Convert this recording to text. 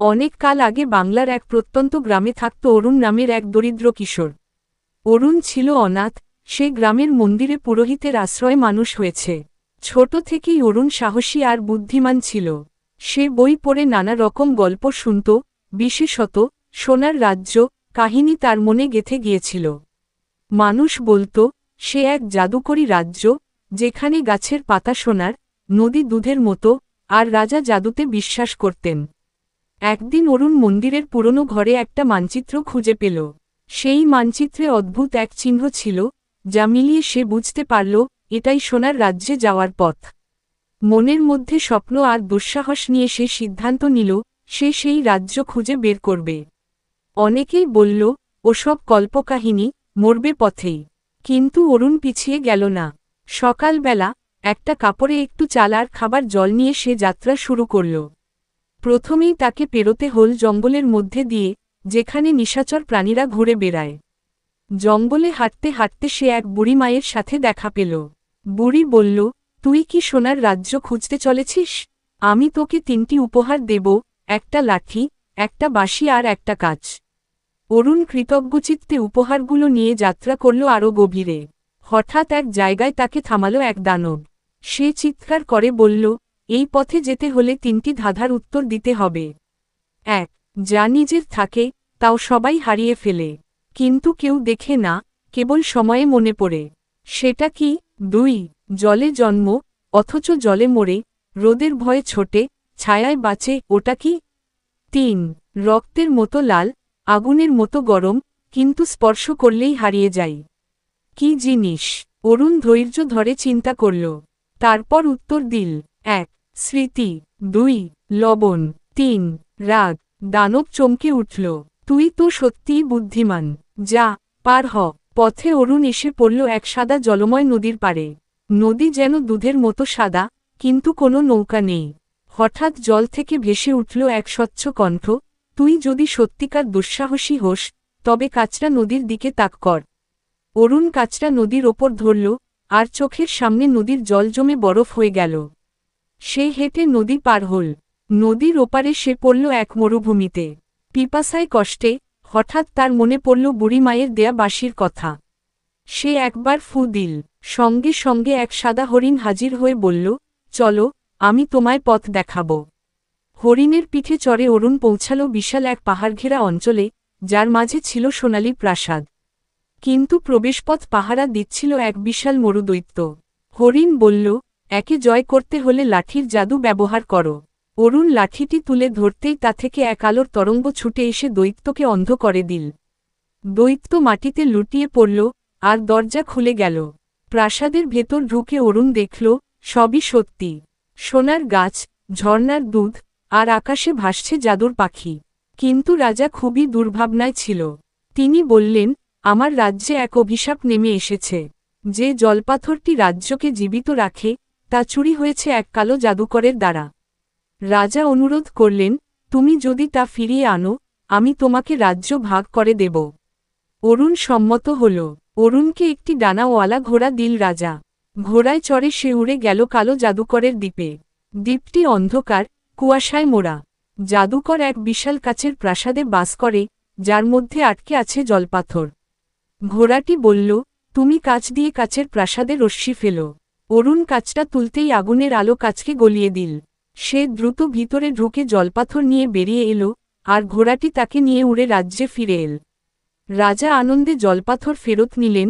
অনেক কাল আগে বাংলার এক প্রত্যন্ত গ্রামে থাকত অরুণ নামের এক দরিদ্র কিশোর। অরুণ ছিল অনাথ, সে গ্রামের মন্দিরে পুরোহিতের আশ্রয়ে মানুষ হয়েছে। ছোট থেকেই অরুণ সাহসী আর বুদ্ধিমান ছিল। সে বই পড়ে নানা রকম গল্প শুনত, বিশেষত সোনার রাজ্য, কাহিনী তার মনে গেথে গিয়েছিল। মানুষ বলতো, সে এক জাদুকরী রাজ্য, যেখানে গাছের পাতা সোনার, নদী দুধের মতো, আর রাজা জাদুতে বিশ্বাস করতেন। একদিন অরুণ মন্দিরের পুরনো ঘরে একটা মানচিত্র খুঁজে পেল। সেই মানচিত্রে অদ্ভুত এক চিহ্ন ছিল, যা মিলিয়ে সে বুঝতে পারল, এটাই সোনার রাজ্যে যাওয়ার পথ। মনের মধ্যে স্বপ্ন আর দুঃসাহস নিয়ে সে সিদ্ধান্ত নিল, সে সেই রাজ্য খুঁজে বের করবে। অনেকেই বলল, ওসব কল্পকাহিনী, মরবে পথেই। কিন্তু অরুণ পিছিয়ে গেল না। সকালবেলা, একটা কাপড়ে একটু চাল আর খাবার জল নিয়ে সে যাত্রা শুরু করল। প্রথমেই তাকে পেরোতে হল জঙ্গলের মধ্যে দিয়ে, যেখানে নিশাচর প্রাণীরা ঘুরে বেড়ায়। জঙ্গলে হাঁটতে হাঁটতে সে এক বুড়ি মায়ের সাথে দেখা পেল। বুড়ি বলল, তুই কি সোনার রাজ্য খুঁজতে চলেছিস? আমি তোকে তিনটি উপহার দেব, একটা লাঠি, একটা বাঁশি আর একটা কাজ অরুণ কৃতজ্ঞচিত্তে উপহারগুলো নিয়ে যাত্রা করল আরও গভীরে। হঠাৎ এক জায়গায় তাকে থামালো এক দানব। সে চিৎকার করে বলল এই পথে যেতে হলে তিনটি ধাঁধার উত্তর দিতে হবে। এক, যা নিজের থাকে, তাও সবাই হারিয়ে ফেলে। কিন্তু কেউ দেখে না, কেবল সময়ে মনে পড়ে। সেটা কি? দুই, জলে জন্ম, অথচ জলে মরে, রোদের ভয়ে ছোটে, ছায়ায় বাঁচে, ওটা কি? তিন, রক্তের মতো লাল, আগুনের মতো গরম, কিন্তু স্পর্শ করলেই হারিয়ে যাই। কি জিনিস? অরুণ ধৈর্য ধরে চিন্তা করল। তারপর উত্তর দিল, এক স্মৃতি, দুই, লবণ, তিন, রাগ। দানব চমকে উঠল, তুই তো সত্যিই বুদ্ধিমান। যা, পার হ। পথে অরুণ এসে পড়ল এক সাদা জলময় নদীর পারে নদী যেন দুধের মতো সাদা, কিন্তু কোনো নৌকা নেই। হঠাৎ জল থেকে ভেসে উঠল এক স্বচ্ছ কণ্ঠ, তুই যদি সত্যিকার দুঃসাহসী হোস, তবে কাচরা নদীর দিকে তাক কর। অরুণ কাচরা নদীর ওপর ধরল, আর চোখের সামনে নদীর জল জমে বরফ হয়ে গেল। সে হেঁটে নদী পার হল। নদীর ওপারে সে পড়ল এক মরুভূমিতে। পিপাসায় কষ্টে, হঠাৎ তার মনে পড়ল বুড়ি মায়ের দেয়া বাঁশির কথা। সে একবার ফু দিল। সঙ্গে সঙ্গে এক সাদা হরিণ হাজির হয়ে বলল, চলো, আমি তোমায় পথ দেখাব। হরিণের পিঠে চড়ে অরুণ পৌঁছাল বিশাল এক পাহাড়ঘেরা অঞ্চলে, যার মাঝে ছিল সোনালী প্রাসাদ। কিন্তু প্রবেশপথ পাহারা দিচ্ছিল এক বিশাল মরুদৈত্য হরিণ বলল একে জয় করতে হলে লাঠির জাদু ব্যবহার করো। অরুণ লাঠিটি তুলে ধরতেই তা থেকে এক আলোর তরঙ্গ ছুটে এসে দৈত্যকে অন্ধ করে দিল। দৈত্য মাটিতে লুটিয়ে পড়ল, আর দরজা খুলে গেল। প্রাসাদের ভেতর ঢুকে অরুণ দেখল, সবই সত্যি। সোনার গাছ ঝর্নার দুধ, আর আকাশে ভাসছে জাদুর পাখি। কিন্তু রাজা খুবই দুর্ভাবনায় ছিল। তিনি বললেন, আমার রাজ্যে এক অভিশাপ নেমে এসেছে। যে জলপাথরটি রাজ্যকে জীবিত রাখে তা চুরি হয়েছে এক কালো জাদুকরের দ্বারা। রাজা অনুরোধ করলেন, তুমি যদি তা ফিরিয়ে আনো, আমি তোমাকে রাজ্য ভাগ করে দেব। অরুণ সম্মত হল। অরুণকে একটি ডানাওয়ালা ঘোড়া দিল রাজা। ঘোড়ায় চড়ে সে উড়ে গেল কালো জাদুকরের দ্বীপে। দ্বীপটি অন্ধকার, কুয়াশায় মোড়া। জাদুকর এক বিশাল কাছের প্রাসাদে বাস করে, যার মধ্যে আটকে আছে জলপাথর। ঘোড়াটি বলল, তুমি কাচ দিয়ে কাছের প্রাসাদে রশ্মি ফেলো। অরুণ কাচটা তুলতেই আগুনের আলো কাচকে গলিয়ে দিল। সে দ্রুত ভিতরে ঢুকে জলপাথর নিয়ে বেরিয়ে এল আর ঘোড়াটি তাকে নিয়ে উড়ে রাজ্যে ফিরে এল। রাজা আনন্দে জলপাথর ফেরত নিলেন।